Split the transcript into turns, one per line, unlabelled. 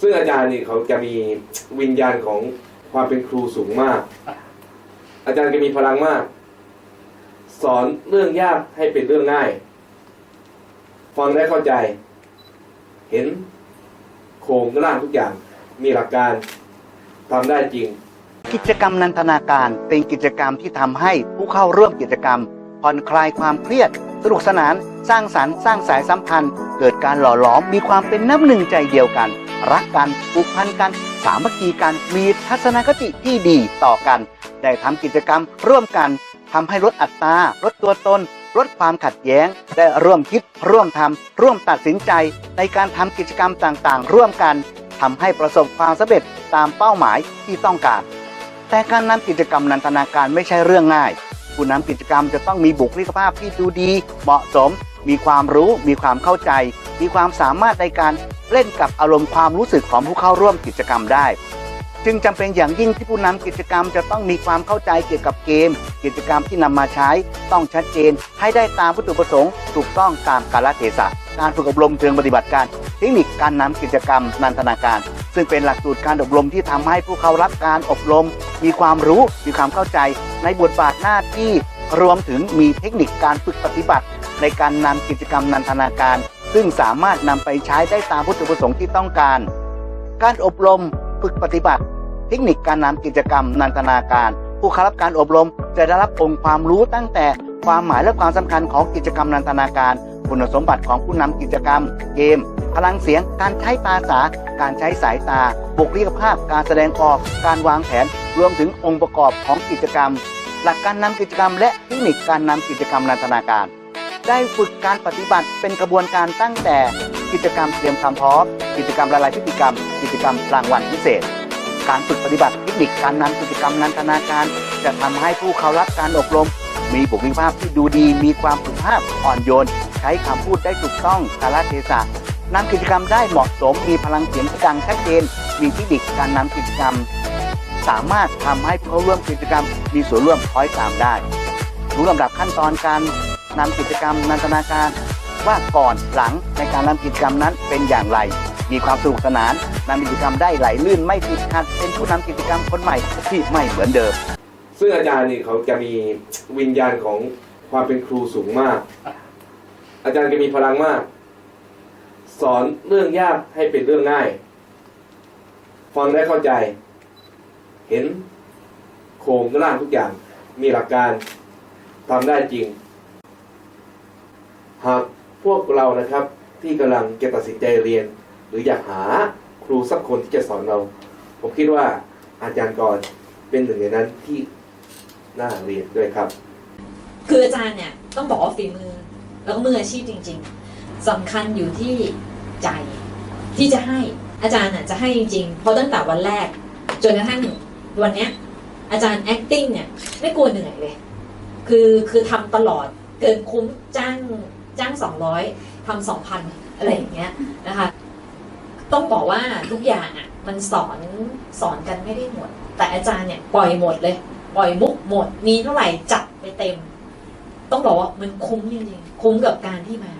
ซึ่งอาจารย์นี่เขาจะมีวิญญาณของความเป็นครูสูงมาก อาจารย์จะมีพลังมาก สอนเรื่องยากให้เป็นเรื่องง่าย ฟังได้เข้าใจ เห็นโครงร่างทุกอย่าง มีหลักการทำได้จริง
กิจกรรมนันทนาการเป็นกิจกรรมที่ทำให้ผู้เข้าร่วมกิจกรรมผ่อนคลายความเครียด สนุกสนาน สร้างสรรค์ สร้างสายสัมพันธ์ เกิดการหล่อหลอมมีความเป็นน้ำหนึ่งใจเดียวกัน รักกันผูกพันกัน สามัคคีกันมีทัศนคติที่ดีต่อกัน ได้ทำกิจกรรมร่วมกันทำให้ลดอัตราลดตัวตนลดความขัดแย้งได้ร่วมคิด ร่วมทำร่วมตัดสินใจ ในการทำกิจกรรมต่างๆ ร่วมกันทำให้ประสบความสำเร็จตามเป้าหมายที่ต้องการ แต่การนำกิจกรรมนันทนาการไม่ใช่เรื่องง่าย ผู้นำกิจกรรมจะต้องมีบุคลิกภาพที่ดูดี เหมาะสม มีความรู้มีความเข้าใจ มีความสามารถในการเล่นกับอารมณ์ความรู้สึกของผู้เข้าร่วมกิจกรรมได้ จึงจำเป็นอย่างยิ่งที่ผู้นำกิจกรรมจะต้องมีความเข้าใจเกี่ยวกับเกม กิจกรรมที่นำมาใช้ต้องชัดเจน ให้ได้ตามวัตถุประสงค์ถูกต้องตามกาลเทศะการฝึกอบรมเชิงปฏิบัติการเทคนิคการนำกิจกรรมนันทนาการ ซึ่งเป็นหลักสูตรการอบรมที่ทำให้ผู้เข้ารับการอบรม มีความรู้มีความเข้าใจในบทบาทหน้าที่รวมถึงมีเทคนิคการฝึกปฏิบัติ ในการนำกิจกรรมนันทนาการ ซึ่งสามารถนำไปใช้ได้ตามวัตถุประสงค์ที่ต้องการ การอบรมฝึกปฏิบัติ เทคนิคการนำกิจกรรมนันทนาการ ผู้เข้ารับการอบรมจะได้รับองค์ความรู้ตั้งแต่ความหมายและความสำคัญของกิจกรรมนันทนาการ คุณสมบัติของผู้นำกิจกรรม เกม พลังเสียง การใช้ภาษา การใช้สายตา บุคลิกภาพ การแสดงออก การวางแผน รวมถึงองค์ประกอบของกิจกรรม หลักการนำกิจกรรม และเทคนิคการนำกิจกรรมนันทนาการ ได้ฝึกการปฏิบัติเป็นกระบวนการตั้งแต่กิจกรรมเตรียมความพร้อมกิจกรรมละลายพฤติกรรม กิจกรรมรางวัลพิเศษ การฝึกปฏิบัติเทคนิคการนำกิจกรรมนันทนาการ จะทำให้ผู้เข้ารับการอบรม มีบุคลิกภาพที่ดูดี มีความสุภาพอ่อนโยน ใช้คำพูดได้ถูกต้องกาลเทศะนำกิจกรรมได้เหมาะสม มีพลังเสียงที่ดังชัดเจน มีเทคนิคการนำกิจกรรม สามารถทำให้ผู้เข้าร่วมกิจกรรม มีส่วนร่วมคอยตามได้รู้ลำดับขั้นตอนการ นำกิจกรรมนันทนาการว่าก่อนหลังในการนำกิจกรรมนั้นเป็นอย่างไร มีความสนุกสนานนำกิจกรรมได้ไหลลื่นไม่ติดขัดเป็นผู้นำกิจกรรมคนใหม่ที่ไม่เหมือนเดิม
ซึ่งอาจารย์นี่เขาจะมีวิญญาณของความเป็นครูสูงมาก อาจารย์จะมีพลังมาก สอนเรื่องยากให้เป็นเรื่องง่าย ฟังได้เข้าใจ เห็นโครงร่างทุกอย่างมีหลักการทำได้จริง หากพวกเรานะครับที่กำลังจะตัดสินใจเรียน หรืออยากหาครูสักคนที่จะสอนเรา ผมคิดว่าอาจารย์กรเป็นหนึ่งในนั้นที่น่าเรียนด้วยครับ
คืออาจารย์เนี่ยต้องบอกว่าฝีมือ แล้วก็มืออาชีพจริง ๆสำคัญอยู่ที่ใจที่จะให้อาจารย์น่ะจะให้จริงๆเพราะตั้งแต่วันแรก จนกระทั่งวันเนี้ยอาจารย์ acting เนี่ยไม่กลัวเหนื่อยเลย คือคือทำตลอดเกินคุ้มจ้าง จ้างสองร้อยทำสองพันอะไรอย่างเงี้ยนะคะต้องบอกว่าทุกอย่างอะมันสอนสอนกันไม่ได้หมด แต่อาจารย์เนี่ยปล่อยหมดเลย ปล่อยมุกหมด มีเท่าไหร่จัดไปเต็ม ต้องบอกว่ามันคุ้มจริงๆคุ้มกับการที่มา